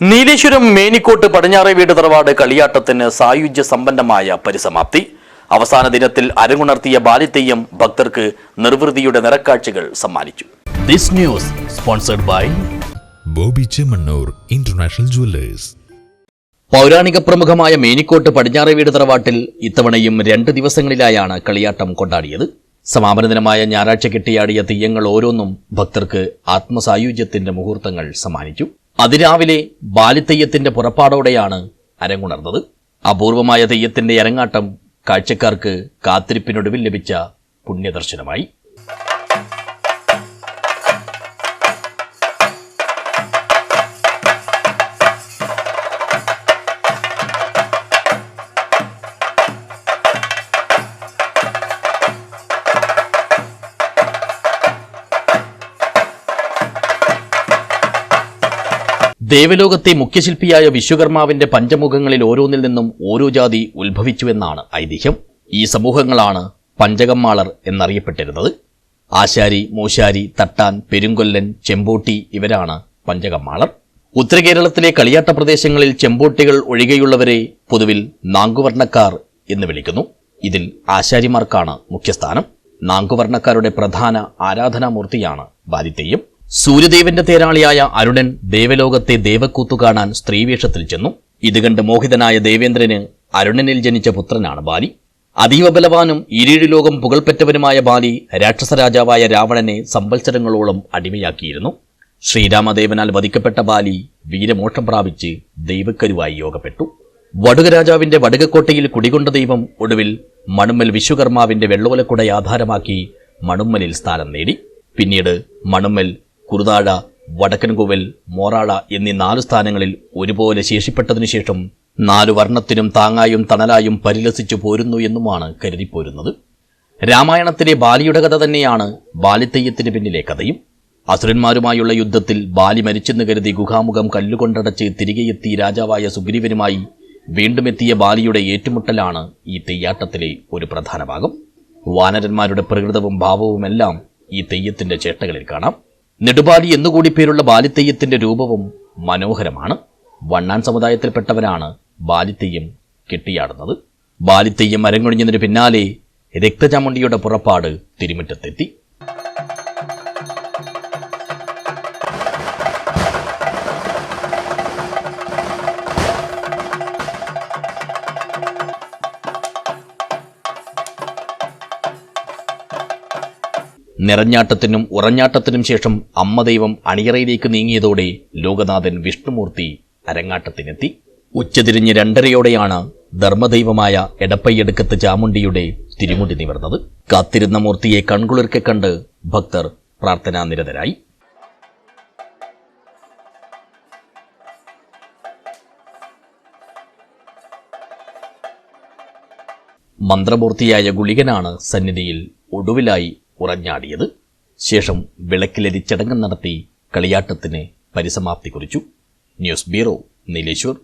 നീലേശ്വരം മേനിക്കോട്ട് പടിഞ്ഞാറേ വീട് തറവാട് കളിയാട്ടത്തിന് സായുജ്യ സമ്പന്നമായ പരിസമാപ്തി. അവസാന ദിനത്തിൽ അരങ്ങുണർത്തിയ ബാലിത്തെയ്യം ഭക്തർക്ക് നിർവൃതിയുടെ നിറക്കാഴ്ചകൾ സമ്മാനിച്ചു. This news sponsored by Bobby Chemmanur international jewellers. പൗരാണിക പ്രമുഖമായ മേനിക്കോട്ട് പടിഞ്ഞാറേ വീട് തറവാട്ടിൽ ഇത്തവണയും രണ്ട് ദിവസങ്ങളിലായാണ് കളിയാട്ടം കൊണ്ടാടിയത്. സമാപന ദിനമായ ഞായറാഴ്ച കെട്ടിയാടിയ തെയ്യങ്ങൾ ഓരോന്നും ഭക്തർക്ക് ആത്മസായുജ്യത്തിന്റെ മുഹൂർത്തങ്ങൾ സമ്മാനിച്ചു. അതിരാവിലെ ബാലിത്തെയ്യത്തിന്റെ പുറപ്പാടോടെയാണ് അരങ്ങുണർന്നത്. അപൂർവമായ തെയ്യത്തിന്റെ അരങ്ങാട്ടം കാഴ്ചക്കാർക്ക് കാത്തിരിപ്പിനൊടുവിൽ ലഭിച്ച പുണ്യദർശനമായി. ദേവലോകത്തെ മുഖ്യശില്പിയായ വിശ്വകർമാവിന്റെ പഞ്ചമുഖങ്ങളിൽ ഓരോന്നിൽ നിന്നും ഓരോ ജാതി ഉത്ഭവിച്ചുവെന്നാണ് ഐതിഹ്യം. ഈ സമൂഹങ്ങളാണ് പഞ്ചകമ്മാളർ എന്നറിയപ്പെട്ടിരുന്നത്. ആശാരി മൂശാരി തട്ടാൻ പെരുങ്കൊല്ലൻ ചെമ്പോട്ടി ഇവരാണ് പഞ്ചകമ്മാളർ. ഉത്തരകേരളത്തിലെ കളിയാട്ട പ്രദേശങ്ങളിൽ ചെമ്പോട്ടികൾ ഒഴികെയുള്ളവരെ പൊതുവിൽ നാങ്കുവർണക്കാർ എന്ന് വിളിക്കുന്നു. ഇതിൽ ആശാരിമാർക്കാണ് മുഖ്യസ്ഥാനം. നാങ്കുവർണക്കാരുടെ പ്രധാന ആരാധനാമൂർത്തിയാണ് ബാലിത്തെയ്യം സൂര്യദേവന്റെ തേരാളിയായ അരുണൻ ദേവലോകത്തെ ദേവക്കൂത്തു കാണാൻ സ്ത്രീവേഷത്തിൽ ചെന്നു. ഇത് കണ്ട് മോഹിതനായ ദേവേന്ദ്രന് അരുണനിൽ ജനിച്ച പുത്രനാണ് ബാലി. അതീവ ബലവാനും ഇരീഴു ലോകം പുകൾപ്പെറ്റവനുമായ ബാലി രാക്ഷസരാജാവായ രാവണനെ സംവത്സരങ്ങളോളം അടിമയാക്കിയിരുന്നു. ശ്രീരാമദേവനാൽ വധിക്കപ്പെട്ട ബാലി വീരമോക്ഷം പ്രാപിച്ച് ദൈവക്കരുവായി യോഗപ്പെട്ടു. വടുക രാജാവിന്റെ വടുകക്കോട്ടയിൽ കുടികൊണ്ട ദൈവം ഒടുവിൽ മണുമ്മൽ വിശ്വകർമാവിന്റെ വെള്ളോലക്കുട ആധാരമാക്കി മണുമ്മലിൽ സ്ഥാനം നേടി. പിന്നീട് മണുമ്മൽ കുറുതാഴ വടക്കൻകോവിൽ മോറാഴ എന്നീ നാലു സ്ഥാനങ്ങളിൽ ഒരുപോലെ ശേഷിപ്പെട്ടതിനു ശേഷം നാലു വർണത്തിനും താങ്ങായും തണലായും പരിലസിച്ചു പോരുന്നു എന്നുമാണ് കരുതിപ്പോരുന്നത് രാമായണത്തിലെ ബാലിയുടെ കഥ തന്നെയാണ് ബാലിത്തെയ്യത്തിന് പിന്നിലെ കഥയും. അസുരന്മാരുമായുള്ള യുദ്ധത്തിൽ ബാലി മരിച്ചെന്ന് കരുതി ഗുഹാമുഖം കല്ലുകൊണ്ടടച്ച് തിരികെയെത്തി രാജാവായ സുഗ്രീവനുമായി വീണ്ടുമെത്തിയ ബാലിയുടെ ഏറ്റുമുട്ടലാണ് ഈ തെയ്യാട്ടത്തിലെ ഒരു പ്രധാന ഭാഗം. വാനരന്മാരുടെ പ്രകൃതവും ഭാവവുമെല്ലാം ഈ തെയ്യത്തിന്റെ ചേട്ടകളിൽ കാണാം. നെടുബാലി എന്നുകൂടി പേരുള്ള ബാലിത്തെയ്യത്തിന്റെ രൂപവും മനോഹരമാണ്. വണ്ണാൻ സമുദായത്തിൽപ്പെട്ടവരാണ് ബാലിത്തെയ്യം കെട്ടിയാടുന്നത്. ബാലിത്തെയ്യം അരങ്ങൊഴിഞ്ഞതിന് പിന്നാലെ രക്തചാമുണ്ടിയുടെ പുറപ്പാട് തിരുമുറ്റത്തെത്തി. നിറഞ്ഞാട്ടത്തിനും ഉറഞ്ഞാട്ടത്തിനും ശേഷം അമ്മ ദൈവം അണിയറയിലേക്ക് നീങ്ങിയതോടെ ലോകനാഥൻ വിഷ്ണുമൂർത്തി അരങ്ങാട്ടത്തിനെത്തി. ഉച്ചതിരിഞ്ഞ് രണ്ടരയോടെയാണ് ധർമ്മദൈവമായ എടപ്പയ്യടുക്കത്ത് ചാമുണ്ടിയുടെ തിരുമുടി നിവർന്നത്. കാത്തിരുന്ന മൂർത്തിയെ കൺകുളിർക്കെ കണ്ട് ഭക്തർ പ്രാർത്ഥനാനിരതരായി മന്ത്രമൂർത്തിയായ ഗുളികനാണ് സന്നിധിയിൽ ഒടുവിലായി ഉറഞ്ഞാടിയത്. ശേഷം വിളക്കിലരിച്ചടങ്ങ് നടത്തി കളിയാട്ടത്തിന് പരിസമാപ്തി കുറിച്ചു. News bureau Nileshwar.